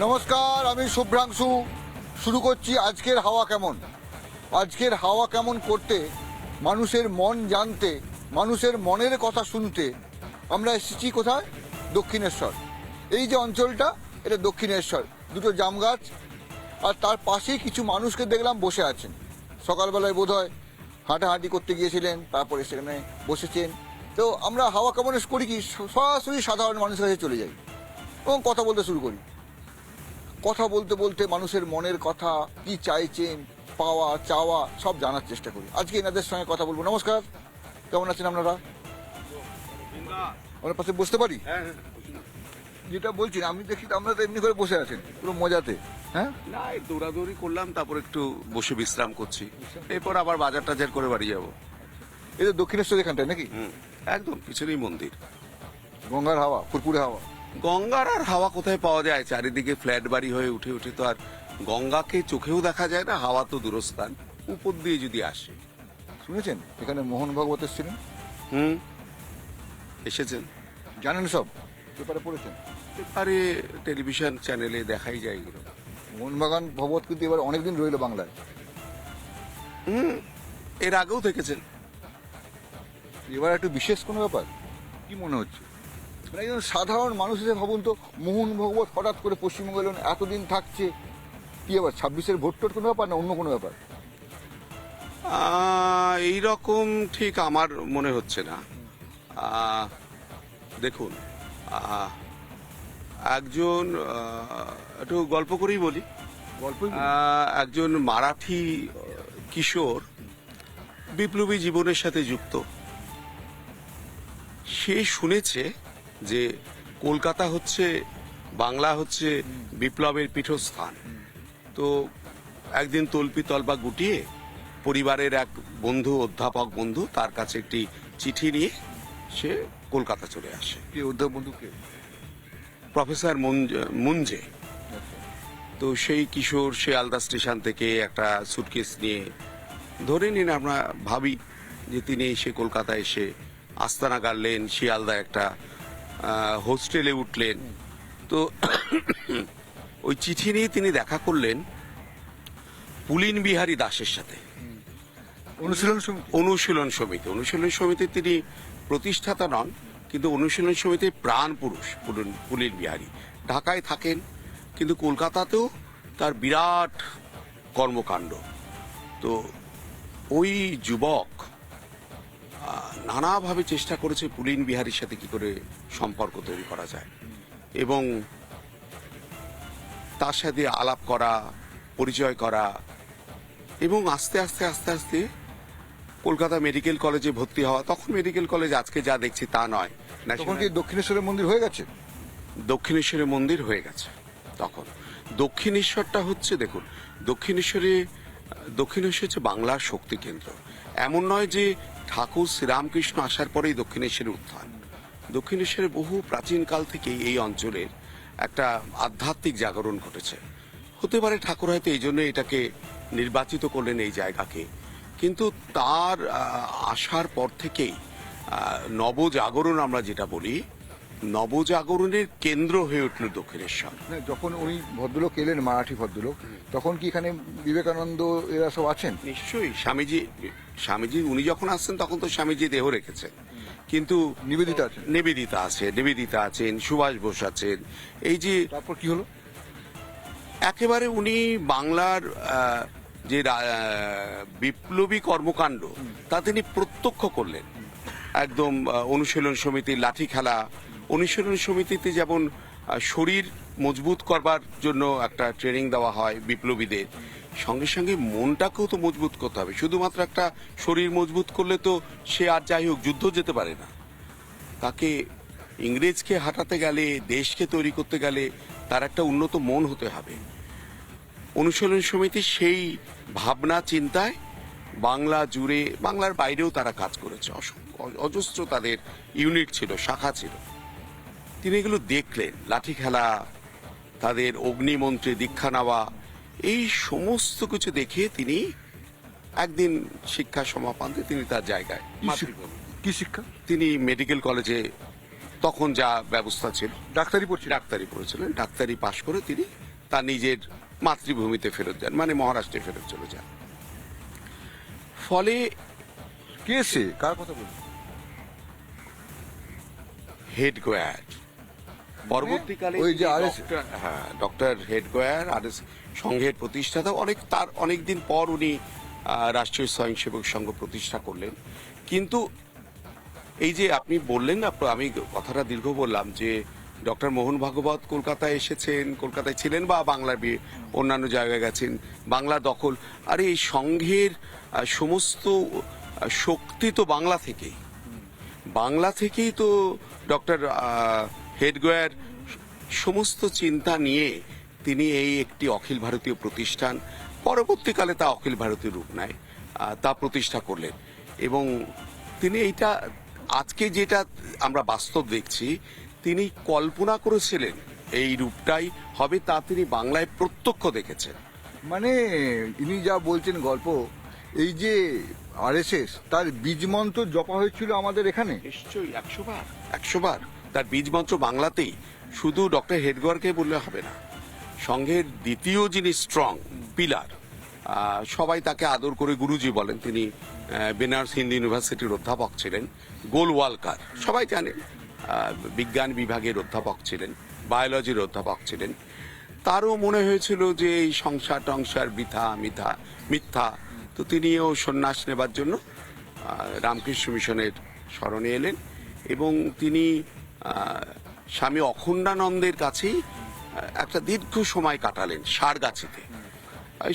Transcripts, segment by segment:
নমস্কার, আমি শুভ্রাংশু। শুরু করছি আজকের হাওয়া কেমন? আজকের হাওয়া কেমন করতে, মানুষের মন জানতে, মানুষের মনের কথা শুনতে আমরা এসেছি কোথায়? দক্ষিণেশ্বর। এই যে অঞ্চলটা, এটা দক্ষিণেশ্বর। দুটো জাম গাছ, আর তার পাশেই কিছু মানুষকে দেখলাম বসে আছেন। সকালবেলায় বোধ হয় হাঁটাহাঁটি করতে গিয়েছিলেন, তারপরে সেখানে বসেছেন। তো আমরা হাওয়া কেমন করি কি, সরাসরি সাধারণ মানুষের কাছে চলে যাই এবং কথা বলতে শুরু করি। কথা বলতে বলতে মানুষের মনের কথা কি চাইছেন পাওয়া চাওয়া সব জানার চেষ্টা করি। আজকে এনাদের সঙ্গে কথা বলব। নমস্কার। কেমন আছেন আপনারা? আপনার পাশে বসতে পারি? যেটা বলছি আমি দেখি তো আপনারা তো এমনি করে বসে আছেন পুরো মজাতে। হ্যাঁ? না এই দৌড়াদৌড়ি করলাম তারপর একটু বসে বিশ্রাম করছি। এরপর আবার বাজার টাজার করে বাড়ি যাব। এই তো দক্ষিণেশ্বর এখানটায় নাকি? একদম পিছনেই মন্দির। গঙ্গার হাওয়া ফুরপুরে হাওয়া। গঙ্গার আর হাওয়া কোথায় পাওয়া যায়? চারিদিকে ফ্ল্যাট বাড়ি হয়ে উঠে উঠে তো আর গঙ্গাকে চোখেও দেখা যায় না হাওয়া তো দূরস্থান। উপর দিয়ে যদি আসে। শুনেছেন? এখানে মোহন ভাগবত এসেছিলেন? হুম। এসেছেন। জানেন সব? পেপারে পড়েছেন? আরে টেলিভিশন চ্যানেলে দেখাই যায় এগুলো। মোহনবাগান ভগবত কিন্তু এবার অনেকদিন রইল বাংলায়। হুম। এর আগেও দেখেছেন এবার একটু বিশেষ কোনো ব্যাপার? কি মনে হচ্ছে? মানে একজন সাধারণ মানুষ হিসেবে ভাবুন তো মোহন ভগবত হঠাৎ করে পশ্চিমবঙ্গ এলেন এতদিন থাকছে কি আবার ছাব্বিশের ভোট টোট কোনো ব্যাপার না অন্য কোনো ব্যাপার? এই রকম ঠিক আমার মনে হচ্ছে না। দেখুন একজন একটু গল্প করেই বলি। আহ, একজন মারাঠি কিশোর বিপ্লবী জীবনের সাথে যুক্ত। সে শুনেছে যে কলকাতা হচ্ছে বাংলা হচ্ছে বিপ্লবের পীঠস্থান। তো একদিন তল্পি তলবা গুটিয়ে পরিবারের এক বন্ধু অধ্যাপক বন্ধু তার কাছে একটি চিঠি নিয়ে সে কলকাতা চলে আসে। বন্ধুকে প্রফেসর মুঞ্জ- মুঞ্জে তো সেই কিশোর শিয়ালদা স্টেশন থেকে একটা সুটকেস নিয়ে ধরে নিন আমরা ভাবি যে তিনি এসে কলকাতা এসে আস্তানা গাড়লেন শিয়ালদা একটা হোস্টেলে উঠলেন। তো ওই চিঠি নিয়ে তিনি দেখা করলেন পুলিন বিহারী দাসের সাথে। অনুশীলন সমিতি? অনুশীলন সমিতি। অনুশীলন সমিতির তিনি প্রতিষ্ঠাতা নন কিন্তু অনুশীলন সমিতির প্রাণ পুরুষ পুলিন- পুলিন বিহারী ঢাকায় থাকেন কিন্তু কলকাতাতেও তার বিরাট কর্মকাণ্ড। তো ওই যুবক নানাভাবে চেষ্টা করেছে পুলিন বিহারীর সাথে কি করে সম্পর্ক তৈরি করা যায়। এবং তার সাথে আলাপ করা পরিচয় করা এবং আস্তে আস্তে আস্তে আস্তে কলকাতা মেডিকেল কলেজে ভর্তি হওয়া। তখন মেডিকেল কলেজ আজকে যা দেখছি তা নয়। তখন কি দক্ষিণেশ্বরের মন্দির হয়ে গেছে? দক্ষিণেশ্বরের মন্দির হয়ে গেছে তখন। দক্ষিণেশ্বরটা হচ্ছে দেখুন দক্ষিণেশ্বরে দক্ষিণেশ্বর হচ্ছে বাংলার শক্তি কেন্দ্র। এমন নয় যে ঠাকুর শ্রীরামকৃষ্ণ আসার পরেই দক্ষিণেশ্বরের উত্থান। দক্ষিণেশ্বরে বহু প্রাচীনকাল থেকেই এই অঞ্চলের একটা আধ্যাত্মিক জাগরণ ঘটেছে। হতে পারে ঠাকুর হয়তো এই জন্য এটাকে নির্বাচিত করলেন এই জায়গাকে। কিন্তু তার আসার পর থেকেই নবজাগরণ আমরা যেটা বলি নবজাগরণের কেন্দ্র হয়ে উঠল দক্ষিণেশ্বর। যখন উনি ভদ্রলোক এলেন মারাঠি ভদ্রলোক তখন কি এখানে বিবেকানন্দ এরা সব আছেন? নিশ্চয়ই স্বামীজি স্বামীজি উনি যখন আসছেন তখন তো স্বামীজি দেহ রেখেছেন। কিন্তু নিবেদিতা আছেন। নিবেদিতা আছে নিবেদিতা আছেন সুভাষ বোস আছেন। এই যে তারপর কি হলো? একেবারে উনি বাংলার যে বিপ্লবী কর্মকাণ্ড তা তিনি প্রত্যক্ষ করলেন। একদম অনুশীলন সমিতির লাঠি খেলা অনুশীলন সমিতিতে যেমন শরীর মজবুত করবার জন্য একটা ট্রেনিং দেওয়া হয় বিপ্লবীদের, সঙ্গে সঙ্গে মনটাকেও তো মজবুত করতে হবে। শুধুমাত্র একটা শরীর মজবুত করলে তো সে আর যাই হোক, যুদ্ধ যেতে পারে না। তাকে ইংরেজকে হাঁটাতে গেলে, দেশকে তৈরি করতে গেলে তার একটা উন্নত মন হতে হবে। অনুশীলন সমিতি সেই ভাবনা, চিন্তায় বাংলা জুড়ে, বাংলার বাইরেও তারা কাজ করেছে। অজস্র তাদের ইউনিট ছিল, শাখা ছিল। তিনি এগুলো দেখলেন লাঠি খেলা তাদের অগ্নিমন্ত্রে দীক্ষা নেওয়া এই সমস্ত কিছু দেখে তিনি একদিন শিক্ষা সমাপন্তে তিনি তার জায়গায় কি শিক্ষা? তিনি মেডিকেল কলেজে তখন যা ব্যবস্থা ছিল ডাক্তারি পড়ছিল ডাক্তারি পড়েছিলেন ডাক্তারি পাশ করে তিনি তার নিজের মাতৃভূমিতে ফেরত যান মানে মহারাষ্ট্রে ফেরত চলে যান। ফলে কে সে? কার কথা বলছো হেড গোয়ার পরবর্তীকালে ওই যে RS হ্যাঁ ডক্টর হেড গোয়ার আর এস সংঘের প্রতিষ্ঠাতা অনেক তার অনেক দিন পর উনি রাষ্ট্রীয় স্বয়ংসেবক সংঘ প্রতিষ্ঠা করলেন। কিন্তু এই যে আপনি বললেন না আমি কথাটা দীর্ঘ বললাম যে ডক্টর মোহন ভাগবত কলকাতায় এসেছেন কলকাতায় ছিলেন বা বাংলার বি- অন্যান্য জায়গায় গেছেন বাংলা দখল। আর এই সংঘের সমস্ত শক্তি তো বাংলা থেকেই। বাংলা থেকেই তো ডক্টর হেডগোয়ার সমস্ত চিন্তা নিয়ে তিনি এই একটি অখিল ভারতীয় প্রতিষ্ঠান পরবর্তীকালে তা অখিল ভারতীয় রূপ নেয় তা প্রতিষ্ঠা করলেন। এবং তিনি এইটা আজকে যেটা আমরা বাস্তব দেখছি তিনি কল্পনা করেছিলেন এই রূপটাই হবে তা তিনি বাংলায় প্রত্যক্ষ দেখেছেন। মানে ইনি যা বলছেন গল্প এই যে আরএসএস তার বীজ মন্ত্র জপা হয়েছিল আমাদের এখানে? নিশ্চয়ই একশো বার। একশো বার। তার বীজ মন্ত্র বাংলাতেই শুধু ডক্টর হেডগোয়ারকে বললে হবে না সংঘের দ্বিতীয় যিনি স্ট্রং, পিলার সবাই তাকে আদর করে গুরুজি বলেন। তিনি বেনারস হিন্দু ইউনিভার্সিটির অধ্যাপক ছিলেন। গোলওয়ালকার, সবাই জানেন বিজ্ঞান বিভাগের অধ্যাপক ছিলেন, বায়োলজির অধ্যাপক ছিলেন। তারও মনে হয়েছিল যে এই সংসার টংসার বৃথা, মিথা, মিথ্যা, তো তিনিও সন্ন্যাস নেবার জন্য রামকৃষ্ণ মিশনের স্মরণে এলেন এবং তিনি স্বামী অখণ্ডানন্দের কাছেই একটা দীর্ঘ সময় কাটালেন সারগাছিতে।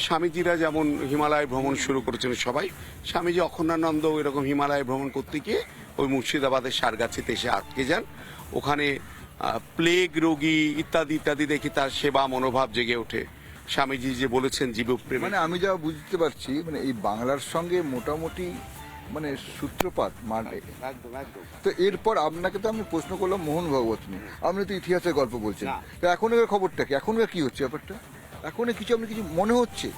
স্বামীজিরা যেমন হিমালয় ভ্রমণ শুরু করেছেন সবাই, স্বামীজি অখণ্ডানন্দ এরকম হিমালয় ভ্রমণ করতে গিয়ে ওই মুর্শিদাবাদের সারগাছিতে এসে আটকে যান। ওখানে প্লেগ রোগী ইত্যাদি ইত্যাদি দেখে তার সেবা মনোভাব জেগে ওঠে। স্বামীজি যে বলেছেন জীবপ্রেম। মানে আমি যা বুঝতে পারছি মানে এই বাংলার সঙ্গে মোটামুটি মানে সূত্রপাত মানে। তো এরপর আপনাকে তো আমি প্রশ্ন করলাম মোহন ভগবত নিয়ে। আপনি তো ইতিহাসের গল্প বলছেন। তো এখনের খবরটা কি? এখনকার কি হচ্ছে ব্যাপারটা? এখন কিছু আপনি কিছু মনে হচ্ছে?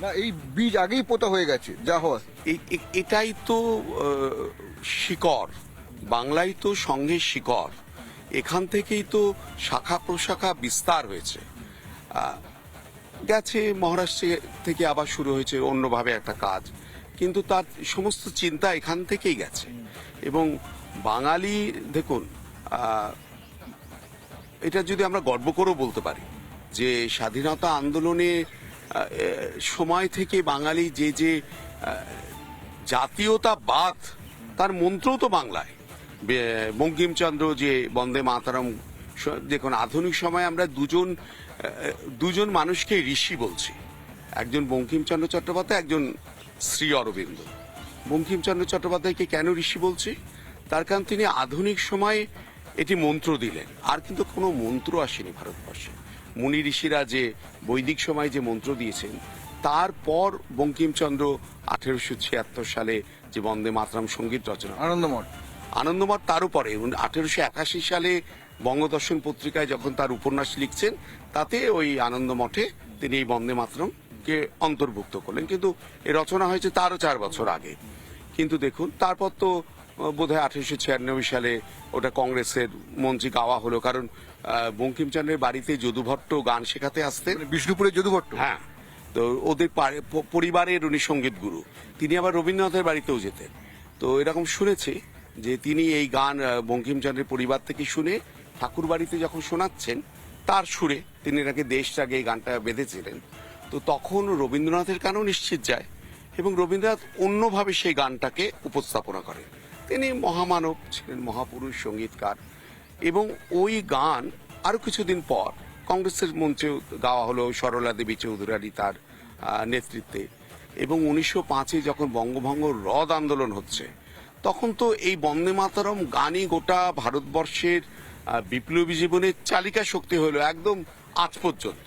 না এই বীজ আগেই পোতা হয়ে গেছে যা হওয়ার এই- এটাই তো শিকড়। বাংলায় তো সঙ্গে শিকড়। এখান থেকেই তো শাখা প্রশাখা বিস্তার হয়েছে। গেছে মহারাষ্ট্রে থেকে আবার শুরু হয়েছে অন্যভাবে একটা কাজ। কিন্তু তার সমস্ত চিন্তা এখান থেকেই গেছে। এবং বাঙালি, দেখুন এটা যদি আমরা গর্ব করেও বলতে পারি যে স্বাধীনতা আন্দোলনে সময় থেকে বাঙালি যে যে জাতীয়তাবাদ, তার মন্ত্রও তো বাংলায়। বঙ্কিমচন্দ্র যে, বন্দে মাতারম দেখুন, আধুনিক সময়ে আমরা দুজন দুজন মানুষকে ঋষি বলছি। একজন বঙ্কিমচন্দ্র চট্টোপাধ্যায়, একজন শ্রী অরবিন্দ। বঙ্কিমচন্দ্র চট্টোপাধ্যায়কে কেন ঋষি বলছি? তার কারণ তিনি আধুনিক সময়ে এটি মন্ত্র দিলেন। আর কিন্তু কোনো মন্ত্র আসেনি ভারতবর্ষে। মুনি ঋষিরা যে বৈদিক সময়ে যে মন্ত্র দিয়েছেন তারপর বঙ্কিমচন্দ্র আঠেরোশো ছিয়াত্তর সালে যে বন্দে মাতরম সংগীত রচনা আনন্দমঠ। আনন্দমঠ তারও পরে আঠেরোশো একাশি সালে বঙ্গদর্শন পত্রিকায় যখন তার উপন্যাস লিখছেন তাতে ওই আনন্দমঠে তিনি এই বন্দে মাতরমকে অন্তর্ভুক্ত করলেন। কিন্তু এ রচনা হয়েছে তারও চার বছর আগে। কিন্তু দেখুন তারপর তো বোধ হয় আঠেরোশো ছিয়ানব্বই সালে ওটা কংগ্রেসের মঞ্চে গাওয়া হলো। কারণ বঙ্কিমচন্দ্রের বাড়িতে যদুভট্ট গান শেখাতে আসতেন। মানে বিষ্ণুপুরের যদুভট্ট? হ্যাঁ। তো ওদের পরিবারের উনি সংগীত গুরু। তিনি আবার রবীন্দ্রনাথের বাড়িতেও যেতেন। তো এরকম শুনেছি যে তিনি এই গান বঙ্কিমচন্দ্রের পরিবার থেকে শুনে ঠাকুর বাড়িতে যখন শোনাচ্ছেন তার সুরে তিনি নাকি দেশটাকে এই গানটা বেঁধেছিলেন। তো তখন রবীন্দ্রনাথের কানও নিশ্চিত যায় এবং রবীন্দ্রনাথ অন্যভাবে সেই গানটাকে উপস্থাপনা করেন। তিনি মহামানব ছিলেন, মহাপুরুষ, সঙ্গীতকার এবং ওই গান আরও কিছুদিন পর কংগ্রেসের মঞ্চে গাওয়া হলো সরলা দেবী চৌধুরানী তার নেতৃত্বে এবং উনিশশো পাঁচে যখন বঙ্গভঙ্গ রদ আন্দোলন হচ্ছে, তখন তো এই বন্দে মাতারম গানই গোটা ভারতবর্ষের বিপ্লবী জীবনের চালিকা শক্তি হলো একদম আজ পর্যন্ত।